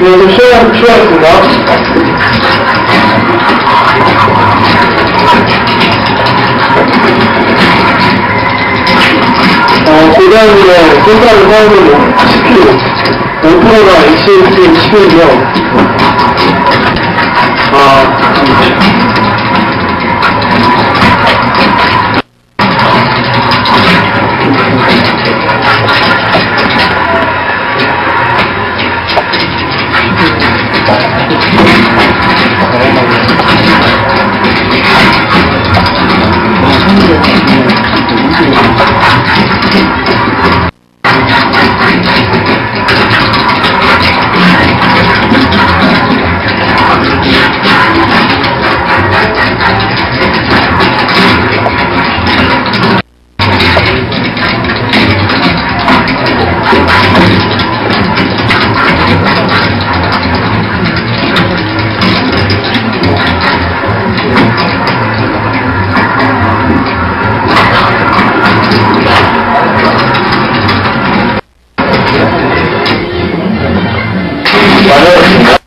know, they're showing up at church enough. So then we uh, go by the moment of security and. Thank you.